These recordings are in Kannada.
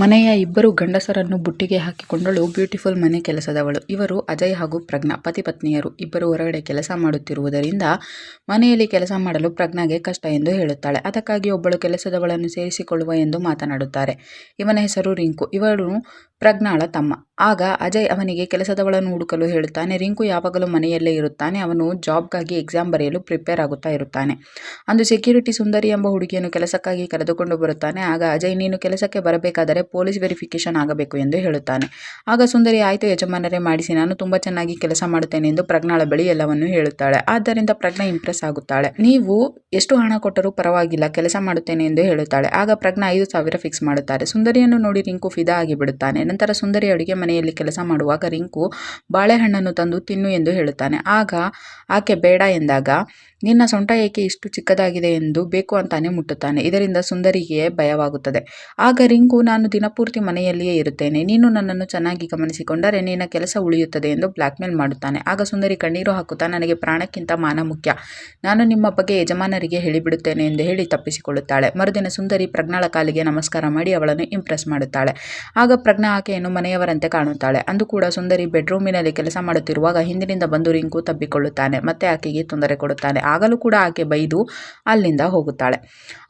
ಮನೆಯ ಇಬ್ಬರು ಗಂಡಸರನ್ನು ಬುಟ್ಟಿಗೆ ಹಾಕಿಕೊಂಡಳು. ಬ್ಯೂಟಿಫುಲ್ ಮನೆ ಕೆಲಸದವಳು. ಇವರು ಅಜಯ್ ಹಾಗೂ ಪ್ರಜ್ಞಾ, ಪತಿ ಪತ್ನಿಯರು. ಇಬ್ಬರು ಹೊರಗಡೆ ಕೆಲಸ ಮಾಡುತ್ತಿರುವುದರಿಂದ ಮನೆಯಲ್ಲಿ ಕೆಲಸ ಮಾಡಲು ಪ್ರಜ್ಞಾಗೆ ಕಷ್ಟ ಎಂದು ಹೇಳುತ್ತಾಳೆ. ಅದಕ್ಕಾಗಿ ಒಬ್ಬಳು ಕೆಲಸದವಳನ್ನು ಸೇರಿಸಿಕೊಳ್ಳುವ ಎಂದು ಮಾತನಾಡುತ್ತಾರೆ. ಇವನ ಹೆಸರು ರಿಂಕು. ಇವಳು ಪ್ರಜ್ಞಾಳ ತಮ್ಮ. ಆಗ ಅಜಯ್ ಅವನಿಗೆ ಕೆಲಸದವಳನ್ನು ಹುಡುಕಲು ಹೇಳುತ್ತಾನೆ. ರಿಂಕು ಯಾವಾಗಲೂ ಮನೆಯಲ್ಲೇ ಇರುತ್ತಾನೆ. ಅವನು ಜಾಬ್ಗಾಗಿ ಎಕ್ಸಾಮ್ ಬರೆಯಲು ಪ್ರಿಪೇರ್ ಆಗುತ್ತಾ ಇರುತ್ತಾನೆ. ಅಂದು ಸೆಕ್ಯೂರಿಟಿ ಸುಂದರಿ ಎಂಬ ಹುಡುಗಿಯನ್ನು ಕೆಲಸಕ್ಕಾಗಿ ಕರೆದುಕೊಂಡು ಬರುತ್ತಾನೆ. ಆಗ ಅಜಯ್, ನೀನು ಕೆಲಸಕ್ಕೆ ಬರಬೇಕಾದರೆ ಪೊಲೀಸ್ ವೆರಿಫಿಕೇಶನ್ ಆಗಬೇಕು ಎಂದು ಹೇಳುತ್ತಾನೆ. ಆಗ ಸುಂದರಿ, ಆಯಿತು ಯಜಮಾನರೇ, ಮಾಡಿಸಿ. ನಾನು ತುಂಬ ಚೆನ್ನಾಗಿ ಕೆಲಸ ಮಾಡುತ್ತೇನೆ ಎಂದು ಪ್ರಜ್ಞಾಳ ಬಳಿ ಎಲ್ಲವನ್ನು ಹೇಳುತ್ತಾಳೆ. ಆದ್ದರಿಂದ ಪ್ರಜ್ಞಾ ಇಂಪ್ರೆಸ್ ಆಗುತ್ತಾಳೆ. ನೀವು ಎಷ್ಟು ಹಣ ಕೊಟ್ಟರೂ ಪರವಾಗಿಲ್ಲ. ಕೆಲಸ ಮಾಡುತ್ತೇನೆ ಎಂದು ಹೇಳುತ್ತಾಳೆ. ಆಗ ಪ್ರಜ್ಞಾ ಐದು ಸಾವಿರ ಫಿಕ್ಸ್ ಮಾಡುತ್ತಾರೆ. ಸುಂದರಿಯನ್ನು ನೋಡಿ ರಿಂಕು ಫಿದಾ ಆಗಿ ಬಿಡುತ್ತಾನೆ ನಂತರ ಸುಂದರಿ ಅಡುಗೆ ಮನೆಯಲ್ಲಿ ಕೆಲಸ ಮಾಡುವಾಗ ರಿಂಕು ಬಾಳೆಹಣ್ಣನ್ನು ತಂದು ತಿನ್ನು ಎಂದು ಹೇಳುತ್ತಾನೆ. ಆಗ ಆಕೆ, ಬೇಡ ಎಂದಾಗ, ನಿನ್ನ ಸೊಂಟ ಏಕೆ ಇಷ್ಟು ಚಿಕ್ಕದಾಗಿದೆ ಎಂದು ಬೇಕು ಅಂತಾನೆ ಮುಟ್ಟುತ್ತಾನೆ. ಇದರಿಂದ ಸುಂದರಿಗೆ ಭಯವಾಗುತ್ತದೆ. ಆಗ ರಿಂಕು, ನಾನು ದಿನಪೂರ್ತಿ ಮನೆಯಲ್ಲಿಯೇ ಇರುತ್ತೇನೆ. ನೀನು ನನ್ನನ್ನು ಚೆನ್ನಾಗಿ ಗಮನಿಸಿಕೊಂಡರೆ ನಿನ್ನ ಕೆಲಸ ಉಳಿಯುತ್ತದೆ ಎಂದು ಬ್ಲ್ಯಾಕ್ಮೇಲ್ ಮಾಡುತ್ತಾನೆ. ಆಗ ಸುಂದರಿ ಕಣ್ಣೀರು ಹಾಕುತ್ತಾ, ನನಗೆ ಪ್ರಾಣಕ್ಕಿಂತ ಮಾನ ಮುಖ್ಯ. ನಾನು ನಿಮ್ಮ ಬಗ್ಗೆ ಯಜಮಾನರಿಗೆ ಹೇಳಿಬಿಡುತ್ತೇನೆ ಎಂದು ಹೇಳಿ ತಪ್ಪಿಸಿಕೊಳ್ಳುತ್ತಾಳೆ. ಮರುದಿನ ಸುಂದರಿ ಪ್ರಜ್ಞಾಳ ಕಾಲಿಗೆ ನಮಸ್ಕಾರ ಮಾಡಿ ಅವಳನ್ನು ಇಂಪ್ರೆಸ್ ಮಾಡುತ್ತಾಳೆ. ಆಗ ಪ್ರಜ್ಞಾ ಆಕೆಯನ್ನು ಮನೆಯವರಂತೆ ಕಾಣುತ್ತಾಳೆ. ಅಂದು ಕೂಡ ಸುಂದರಿ ಬೆಡ್ರೂಮಿನಲ್ಲಿ ಕೆಲಸ ಮಾಡುತ್ತಿರುವಾಗ ಹಿಂದಿನಿಂದ ಬಂದು ರಿಂಕು ತಬ್ಬಿಕೊಳ್ಳುತ್ತಾನೆ. ಮತ್ತೆ ಆಕೆಗೆ ತೊಂದರೆ ಕೊಡುತ್ತಾನೆ. ಆಗಲೂ ಕೂಡ ಆಕೆ ಬೈದು ಅಲ್ಲಿಂದ ಹೋಗುತ್ತಾಳೆ.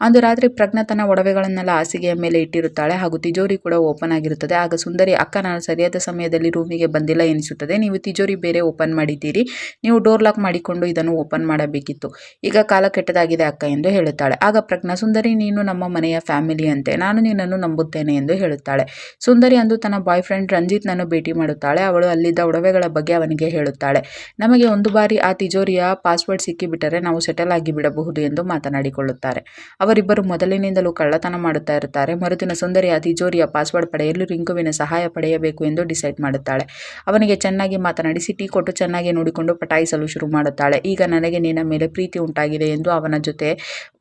ಅಂದು ರಾತ್ರಿ ಪ್ರಜ್ಞಾ ತನ್ನ ಒಡವೆಗಳನ್ನೆಲ್ಲ ಹಾಸಿಗೆಯ ಮೇಲೆ ಇಟ್ಟಿರುತ್ತಾಳೆ ಹಾಗೂ ತಿಜೋರಿ ಕೂಡ ಓಪನ್ ಆಗಿರುತ್ತದೆ. ಆಗ ಸುಂದರಿ ಅಕ್ಕ ನಾನು ಸರಿಯಾದ ಸಮಯದಲ್ಲಿ ರೂಮಿಗೆ ಬಂದಿಲ್ಲ ಎನಿಸುತ್ತದೆ. ನೀವು ತಿಜೋರಿ ಬೇರೆ ಓಪನ್ ಮಾಡಿದ್ದೀರಿ. ನೀವು ಡೋರ್ ಲಾಕ್ ಮಾಡಿಕೊಂಡು ಇದನ್ನು ಓಪನ್ ಮಾಡಬೇಕಿತ್ತು. ಈಗ ಕಾಲ ಕೆಟ್ಟದಾಗಿದೆ ಅಕ್ಕ ಎಂದು ಹೇಳುತ್ತಾಳೆ. ಆಗ ಪ್ರಜ್ಞಾ, ಸುಂದರಿ, ನೀನು ನಮ್ಮ ಮನೆಯ ಫ್ಯಾಮಿಲಿ ಅಂತೆ ನಾನು ನಿನ್ನನ್ನು ನಂಬುತ್ತೇನೆ ಎಂದು ಹೇಳುತ್ತಾಳೆ. ಸುಂದರಿ ಅಂದು ತನ್ನ ಬಾಯ್ ಫ್ರೆಂಡ್ ರಂಜಿತ್ನನ್ನು ಭೇಟಿ ಮಾಡುತ್ತಾಳೆ. ಅವಳು ಅಲ್ಲಿದ್ದ ಒಡವೆಗಳ ಬಗ್ಗೆ ಅವನಿಗೆ ಹೇಳುತ್ತಾಳೆ. ನಮಗೆ ಒಂದು ಬಾರಿ ಆ ತಿಜೋರಿಯ ಪಾಸ್ವರ್ಡ್ ಸಿಕ್ಕಿಬಿಟ್ಟರೆ ನಾವು ಸೆಟಲ್ ಆಗಿ ಬಿಡಬಹುದು ಎಂದು ಮಾತನಾಡಿಕೊಳ್ಳುತ್ತಾರೆ. ಅವರಿಬ್ಬರು ಮೊದಲಿನಿಂದಲೂ ಕಳ್ಳತನ ಮಾಡುತ್ತಾ ಇರುತ್ತಾರೆ. ಮರುದಿನ ಸುಂದರಿ ಆ ತಿಜೋರಿಯ ಪಾಸ್ವರ್ಡ್ ಪಡೆಯಲು ರಿಂಕುವಿನ ಸಹಾಯ ಪಡೆಯಬೇಕು ಎಂದು ಡಿಸೈಡ್ ಮಾಡುತ್ತಾಳೆ. ಅವನಿಗೆ ಚೆನ್ನಾಗಿ ಮಾತನಾಡಿಸಿ, ಟೀ ಕೊಟ್ಟು ಚೆನ್ನಾಗಿ ನೋಡಿಕೊಂಡು ಪಟಾಯಿಸಲು ಶುರು ಮಾಡುತ್ತಾಳೆ. ಈಗ ನನಗೆ ನಿನ್ನ ಮೇಲೆ ಪ್ರೀತಿ ಉಂಟಾಗಿದೆ ಎಂದು ಅವನ ಜೊತೆ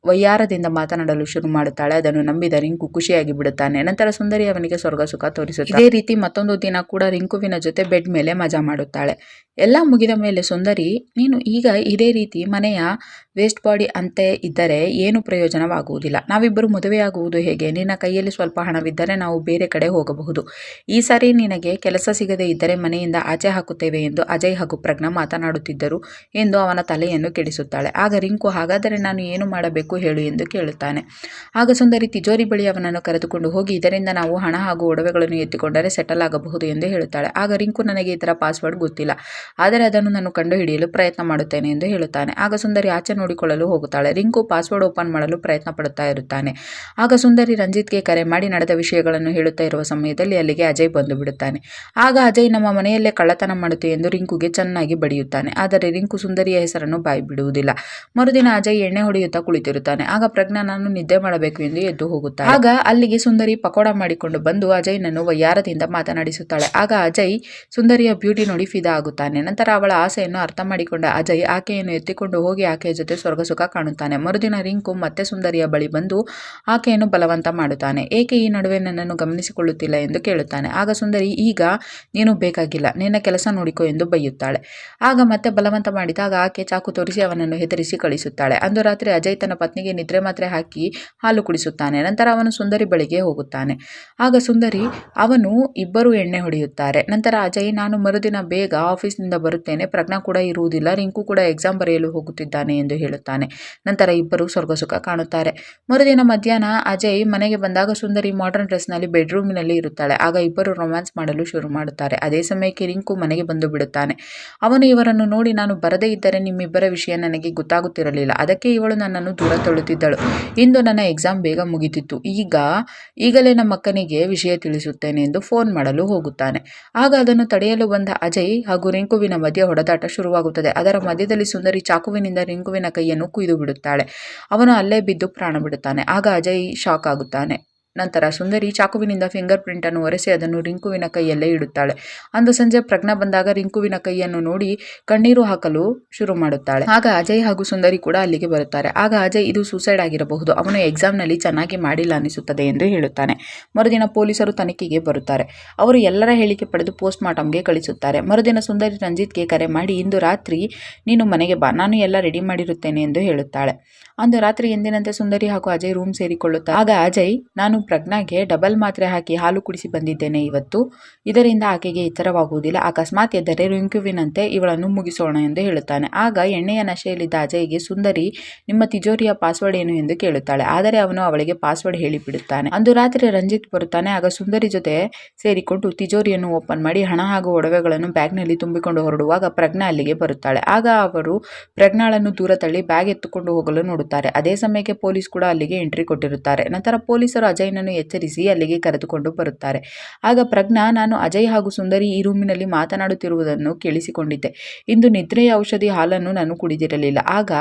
ವೈಯಾರದಿಂದ ಮಾತನಾಡಲು ಶುರು ಮಾಡುತ್ತಾಳೆ. ಅದನ್ನು ನಂಬಿದ ರಿಂಕು ಖುಷಿಯಾಗಿ ಬಿಡುತ್ತಾನೆ. ನಂತರ ಸುಂದರಿ ಅವನಿಗೆ ಸ್ವರ್ಗ ಸುಖ ತೋರಿಸುತ್ತಾಳೆ ಇದೇ ರೀತಿ ಮತ್ತೊಂದು ದಿನ ಕೂಡ ರಿಂಕುವಿನ ಜೊತೆ ಬೆಡ್ ಮೇಲೆ ಮಜಾ ಮಾಡುತ್ತಾಳೆ. ಎಲ್ಲ ಮುಗಿದ ಮೇಲೆ ಸುಂದರಿ, ನೀನು ಈಗ ಇದೇ ರೀತಿ ಮನೆಯ ವೇಸ್ಟ್ ಬಾಡಿ ಅಂತೆ ಇದ್ದರೆ ಏನು ಪ್ರಯೋಜನವಾಗುವುದಿಲ್ಲ. ನಾವಿಬ್ಬರು ಮದುವೆಯಾಗುವುದು ಹೇಗೆ? ನಿನ್ನ ಕೈಯಲ್ಲಿ ಸ್ವಲ್ಪ ಹಣವಿದ್ದರೆ ನಾವು ಬೇರೆ ಕಡೆ ಹೋಗಬಹುದು. ಈ ಸಾರಿ ನಿನಗೆ ಕೆಲಸ ಸಿಗದೇ ಇದ್ದರೆ ಮನೆಯಿಂದ ಆಚೆ ಹಾಕುತ್ತೇವೆ ಎಂದು ಅಜಯ್ ಹಾಗೂ ಪ್ರಜ್ಞಾ ಮಾತನಾಡುತ್ತಿದ್ದರು ಎಂದು ಅವನ ತಲೆಯನ್ನು ಕೆಡಿಸುತ್ತಾಳೆ. ಆಗ ರಿಂಕು, ಹಾಗಾದರೆ ನಾನು ಏನು ಮಾಡಬೇಕು ಹೇಳು ಎಂದು ಕೇಳುತ್ತಾನೆ. ಆಗ ಸುಂದರಿ ತಿಜೋರಿ ಬಳಿ ಅವನನ್ನು ಕರೆದುಕೊಂಡು ಹೋಗಿ, ಇದರಿಂದ ನಾವು ಹಣ ಹಾಗೂ ಒಡವೆಗಳನ್ನು ಎತ್ತಿಕೊಂಡರೆ ಸೆಟಲ್ ಆಗಬಹುದು ಎಂದು ಹೇಳುತ್ತಾಳೆ. ಆಗ ರಿಂಕು ನನಗೆ ಇದರ ಪಾಸ್ವರ್ಡ್ ಗೊತ್ತಿಲ್ಲ. ಆದರೆ ಅದನ್ನು ನಾನು ಕಂಡುಹಿಡಿಯಲು ಪ್ರಯತ್ನ ಮಾಡುತ್ತೇನೆ ಎಂದು ಹೇಳುತ್ತಾನೆ. ಆಗ ಸುಂದರಿ ಆಚೆ ನೋಡಿಕೊಳ್ಳಲು ಹೋಗುತ್ತಾಳೆ. ರಿಂಕು ಪಾಸ್ವರ್ಡ್ ಓಪನ್ ಮಾಡಲು ಪ್ರಯತ್ನ ಪಡುತ್ತಾ ಇರುತ್ತಾನೆ. ಆಗ ಸುಂದರಿ ರಂಜಿತ್ಗೆ ಕರೆ ಮಾಡಿ ನಡೆದ ವಿಷಯಗಳನ್ನು ಹೇಳುತ್ತಾ ಇರುವ ಸಮಯದಲ್ಲಿ ಅಲ್ಲಿಗೆ ಅಜಯ್ ಬಂದು ಬಿಡುತ್ತಾನೆ. ಆಗ ಅಜಯ್ ನಮ್ಮ ಮನೆಯಲ್ಲೇ ಕಳ್ಳತನ ಮಾಡುತ್ತೆ ಎಂದು ರಿಂಕುಗೆ ಚೆನ್ನಾಗಿ ಬಡಿಯುತ್ತಾನೆ. ಆದರೆ ರಿಂಕು ಸುಂದರಿಯ ಹೆಸರನ್ನು ಬಾಯಿ ಬಿಡುವುದಿಲ್ಲ. ಮರುದಿನ ಅಜಯ್ ಎಣ್ಣೆ ಹೊಡೆಯುತ್ತಾ ಕುಳಿತಿರುತ್ತಾನೆ. ಆಗ ಪ್ರಜ್ಞಾ, ನಾನು ನಿದ್ದೆ ಮಾಡಬೇಕು ಎಂದು ಎದ್ದು ಹೋಗುತ್ತಾನೆ ಆಗ ಅಲ್ಲಿಗೆ ಸುಂದರಿ ಪಕೋಡ ಮಾಡಿಕೊಂಡು ಬಂದು ಅಜಯ್ನನ್ನು ವಯ್ಯಾರದಿಂದ ಮಾತನಾಡಿಸುತ್ತಾಳೆ. ಆಗ ಅಜಯ್ ಸುಂದರಿಯ ಬ್ಯೂಟಿ ನೋಡಿ ಫಿದಾ ಆಗುತ್ತಾನೆ. ನಂತರ ಅವಳ ಆಸೆಯನ್ನು ಅರ್ಥ ಮಾಡಿಕೊಂಡ ಅಜಯ್ ಆಕೆಯನ್ನು ಎತ್ತಿಕೊಂಡು ಹೋಗಿ ಆಕೆಯ ಜೊತೆ ಸ್ವರ್ಗ ಸುಖ ಕಾಣುತ್ತಾನೆ. ಮರುದಿನ ರಿಂಕು ಮತ್ತೆ ಸುಂದರಿಯ ಬಳಿ ಬಂದು ಆಕೆಯನ್ನು ಬಲವಂತ ಮಾಡುತ್ತಾನೆ. ಏಕೆ ಈ ನಡುವೆ ನನ್ನನ್ನು ಗಮನಿಸಿಕೊಳ್ಳುತ್ತಿಲ್ಲ ಎಂದು ಕೇಳುತ್ತಾನೆ. ಆಗ ಸುಂದರಿ, ಈಗ ನೀನು ಬೇಕಾಗಿಲ್ಲ. ನಿನ್ನ ಕೆಲಸ ನೋಡಿಕೊ ಎಂದು ಬೈಯುತ್ತಾಳೆ. ಆಗ ಮತ್ತೆ ಬಲವಂತ ಮಾಡಿದಾಗ ಆಕೆ ಚಾಕು ತೋರಿಸಿ ಅವನನ್ನು ಹೆದರಿಸಿ ಕಳಿಸುತ್ತಾಳೆ. ಅಂದು ರಾತ್ರಿ ಅಜಯ್ ತನ್ನ ಪತ್ನಿಗೆ ನಿದ್ರೆ ಮಾತ್ರೆ ಹಾಕಿ ಹಾಲು ಕುಡಿಸುತ್ತಾನೆ. ನಂತರ ಅವನು ಸುಂದರಿ ಬಳಿಗೆ ಹೋಗುತ್ತಾನೆ. ಆಗ ಸುಂದರಿ ಅವನು ಇಬ್ಬರು ಎಣ್ಣೆ ಹೊಡೆಯುತ್ತಾರೆ. ನಂತರ ಅಜಯ್, ನಾನು ಮರುದಿನ ಬೇಗ ಆಫೀಸ್ನಿಂದ ಬರುತ್ತೇನೆ. ಪ್ರಜ್ಞಾ ಕೂಡ ಇರುವುದಿಲ್ಲ. ರಿಂಕು ಕೂಡ ಎಕ್ಸಾಮ್ ಬರೆಯಲು ಹೋಗುತ್ತಿದ್ದಾನೆ ಎಂದು ಹೇಳುತ್ತಾನೆ. ನಂತರ ಇಬ್ಬರು ಸ್ವರ್ಗ ಸುಖ ಕಾಣುತ್ತಾರೆ. ಮರುದಿನ ಮಧ್ಯಾಹ್ನ ಅಜಯ್ ಮನೆಗೆ ಬಂದಾಗ ಸುಂದರಿ ಮಾಡರ್ನ್ ಡ್ರೆಸ್ನಲ್ಲಿ ಬೆಡ್ರೂಮಿನಲ್ಲಿ ಇರುತ್ತಾಳೆ. ಆಗ ಇಬ್ಬರು ರೊಮ್ಯಾನ್ಸ್ ಮಾಡಲು ಶುರು ಮಾಡುತ್ತಾರೆ. ಅದೇ ಸಮಯಕ್ಕೆ ರಿಂಕು ಮನೆಗೆ ಬಂದು ಬಿಡುತ್ತಾನೆ. ಅವನು ಇವರನ್ನು ನೋಡಿ, ನಾನು ಬರದೇ ಇದ್ದರೆ ನಿಮ್ಮಿಬ್ಬರ ವಿಷಯ ನನಗೆ ಗೊತ್ತಾಗುತ್ತಿರಲಿಲ್ಲ. ಅದಕ್ಕೆ ಇವಳು ನನ್ನನ್ನು ದೂರ ತಳ್ಳುತ್ತಿದ್ದಳು. ಇಂದು ನನ್ನ ಎಕ್ಸಾಮ್ ಬೇಗ ಮುಗಿತಿತ್ತು. ಈಗ ಈಗಲೇ ನಮ್ಮ ಅಕ್ಕನಿಗೆ ವಿಷಯ ತಿಳಿಸುತ್ತೇನೆ. ಎಂದು ಫೋನ್ ಮಾಡಲು ಹೋಗುತ್ತಾನೆ. ಆಗ ಅದನ್ನು ತಡೆಯಲು ಬಂದ ಅಜಯ್ ಹಾಗೂ ರಿಂಕುವಿನ ಮಧ್ಯೆ ಹೊಡೆದಾಟ ಶುರುವಾಗುತ್ತದೆ. ಅದರ ಮಧ್ಯದಲ್ಲಿ ಸುಂದರಿ ಚಾಕುವಿನಿಂದ ರಿಂಕುವಿನ ಕೈಯನ್ನು ಕುಯ್ದು ಬಿಡುತ್ತಾಳೆ. ಅವನು ಅಲ್ಲೇ ಬಿದ್ದು ಪ್ರಾಣ ಬಿಡುತ್ತಾನೆ. ಆಗ ಅಜಯ್ ಶಾಕ್ ಆಗುತ್ತಾನೆ. ನಂತರ ಸುಂದರಿ ಚಾಕುವಿನಿಂದ ಫಿಂಗರ್ ಪ್ರಿಂಟ್ ಅನ್ನು ಒರೆಸಿ ಅದನ್ನು ರಿಂಕುವಿನ ಕೈಯಲ್ಲೇ ಇಡುತ್ತಾಳೆ. ಅಂದು ಸಂಜೆ ಪ್ರಜ್ಞಾ ಬಂದಾಗ ರಿಂಕುವಿನ ಕೈಯನ್ನು ನೋಡಿ ಕಣ್ಣೀರು ಹಾಕಲು ಶುರು ಮಾಡುತ್ತಾಳೆ. ಆಗ ಅಜಯ್ ಹಾಗೂ ಸುಂದರಿ ಕೂಡ ಅಲ್ಲಿಗೆ ಬರುತ್ತಾರೆ. ಆಗ ಅಜಯ್, ಇದು ಸೂಸೈಡ್ ಆಗಿರಬಹುದು. ಅವನು ಎಕ್ಸಾಮ್ನಲ್ಲಿ ಚೆನ್ನಾಗಿ ಮಾಡಿಲ್ಲ ಅನಿಸುತ್ತದೆ ಎಂದು ಹೇಳುತ್ತಾನೆ. ಮರುದಿನ ಪೊಲೀಸರು ತನಿಖೆಗೆ ಬರುತ್ತಾರೆ. ಅವರು ಎಲ್ಲರ ಹೇಳಿಕೆ ಪಡೆದು ಪೋಸ್ಟ್ ಮಾರ್ಟಮ್ಗೆ ಕಳಿಸುತ್ತಾರೆ. ಮರುದಿನ ಸುಂದರಿ ರಂಜಿತ್ಗೆ ಕರೆ ಮಾಡಿ, ಇಂದು ರಾತ್ರಿ ನೀನು ಮನೆಗೆ ಬಾ. ನಾನು ಎಲ್ಲ ರೆಡಿ ಮಾಡಿರುತ್ತೇನೆ ಎಂದು ಹೇಳುತ್ತಾಳೆ. ಅಂದು ರಾತ್ರಿ ಎಂದಿನಂತೆ ಸುಂದರಿ ಹಾಗೂ ಅಜಯ್ ರೂಮ್ ಸೇರಿಕೊಳ್ಳುತ್ತಾ ಆಗ ಅಜಯ್, ನಾನು ಪ್ರಜ್ಞಾಗೆ ಡಬಲ್ ಮಾತ್ರೆ ಹಾಕಿ ಹಾಲು ಕುಡಿಸಿ ಬಂದಿದ್ದೇನೆ ಇವತ್ತು. ಇದರಿಂದ ಆಕೆಗೆ ಎಚ್ಚರವಾಗುವುದಿಲ್ಲ. ಅಕಸ್ಮಾತ್ ಎದ್ದರೆ ರಿಂಕುವಿನಂತೆ ಇವಳನ್ನು ಮುಗಿಸೋಣ ಎಂದು ಹೇಳುತ್ತಾನೆ. ಆಗ ಎಣ್ಣೆಯ ನಶೆಯಲ್ಲಿದ್ದ ಅಜಯ್ಗೆ ಸುಂದರಿ, ನಿಮ್ಮ ತಿಜೋರಿಯ ಪಾಸ್ವರ್ಡ್ ಏನು ಎಂದು ಕೇಳುತ್ತಾಳೆ. ಆದರೆ ಅವನು ಅವಳಿಗೆ ಪಾಸ್ವರ್ಡ್ ಹೇಳಿಬಿಡುತ್ತಾನೆ. ಅಂದು ರಾತ್ರಿ ರಂಜಿತ್ ಬರುತ್ತಾನೆ. ಆಗ ಸುಂದರಿ ಜೊತೆ ಸೇರಿಕೊಂಡು ತಿಜೋರಿಯನ್ನು ಓಪನ್ ಮಾಡಿ ಹಣ ಹಾಗೂ ಒಡವೆಗಳನ್ನು ಬ್ಯಾಗ್ನಲ್ಲಿ ತುಂಬಿಕೊಂಡು ಹೊರಡುವಾಗ ಪ್ರಜ್ಞಾ ಅಲ್ಲಿಗೆ ಬರುತ್ತಾಳೆ. ಆಗ ಅವರು ಪ್ರಜ್ಞಾಳನ್ನು ದೂರ ತಳ್ಳಿ ಬ್ಯಾಗ್ ಎತ್ತುಕೊಂಡು ಹೋಗಲು ನೋಡುತ್ತಾರೆ. ಅದೇ ಸಮಯಕ್ಕೆ ಪೊಲೀಸ್ ಕೂಡ ಅಲ್ಲಿಗೆ ಎಂಟ್ರಿ ಕೊಟ್ಟಿರುತ್ತಾರೆ. ನಂತರ ಪೊಲೀಸರು ಅಜಯ್ನನ್ನು ಎಚ್ಚರಿಸಿ ಅಲ್ಲಿಗೆ ಕರೆದುಕೊಂಡು ಬರುತ್ತಾರೆ. ಆಗ ಪ್ರಜ್ಞಾ, ನಾನು ಅಜಯ್ ಹಾಗೂ ಸುಂದರಿ ಈ ರೂಮಿನಲ್ಲಿ ಮಾತನಾಡುತ್ತಿರುವುದನ್ನು ಕೇಳಿಸಿಕೊಂಡಿದ್ದೆ. ಇಂದು ನಿದ್ರೆಯ ಔಷಧಿ ಹಾಲನ್ನು ನಾನು ಕುಡಿದಿರಲಿಲ್ಲ. ಆಗ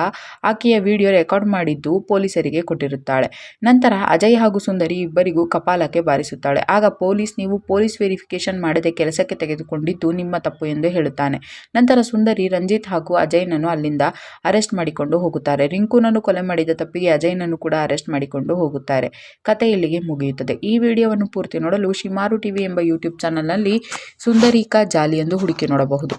ಆಕೆಯ ವಿಡಿಯೋ ರೆಕಾರ್ಡ್ ಮಾಡಿದ್ದು ಪೊಲೀಸರಿಗೆ ಕೊಟ್ಟಿರುತ್ತಾಳೆ. ನಂತರ ಅಜಯ್ ಹಾಗೂ ಸುಂದರಿ ಇಬ್ಬರಿಗೂ ಕಪಾಲಕ್ಕೆ ಬಾರಿಸುತ್ತಾಳೆ. ಆಗ ಪೊಲೀಸ್, ನೀವು ಪೊಲೀಸ್ ವೆರಿಫಿಕೇಶನ್ ಮಾಡದೆ ಕೆಲಸಕ್ಕೆ ತೆಗೆದುಕೊಂಡಿದ್ದು ನಿಮ್ಮ ತಪ್ಪು ಎಂದು ಹೇಳುತ್ತಾನೆ ನಂತರ ಸುಂದರಿ, ರಂಜಿತ್ ಹಾಗೂ ಅಜಯ್ನನ್ನು ಅಲ್ಲಿಂದ ಅರೆಸ್ಟ್ ಮಾಡಿಕೊಂಡು ಹೋಗುತ್ತಾರೆ. ರಿಂಕುನನ್ನು ಕೊಲೆ ಮಾಡಿದ ತಪ್ಪಿಗೆ ಅಜಯ್ನನ್ನು ಕೂಡ ಅರೆಸ್ಟ್ ಮಾಡಿಕೊಂಡು ಹೋಗುತ್ತಾರೆ. ಕತೆ ಇಲ್ಲಿಗೆ ಮುಗಿಯುತ್ತದೆ. ಈ ವಿಡಿಯೋವನ್ನು ಪೂರ್ತಿ ನೋಡಲು ಶಿಮಾರು ಟಿವಿ ಎಂಬ ಯೂಟ್ಯೂಬ್ ಚಾನಲ್ನಲ್ಲಿ ಸುಂದರಿಕಾ ಜಾಲಿ ಎಂದು ಹುಡುಕಿ ನೋಡಬಹುದು.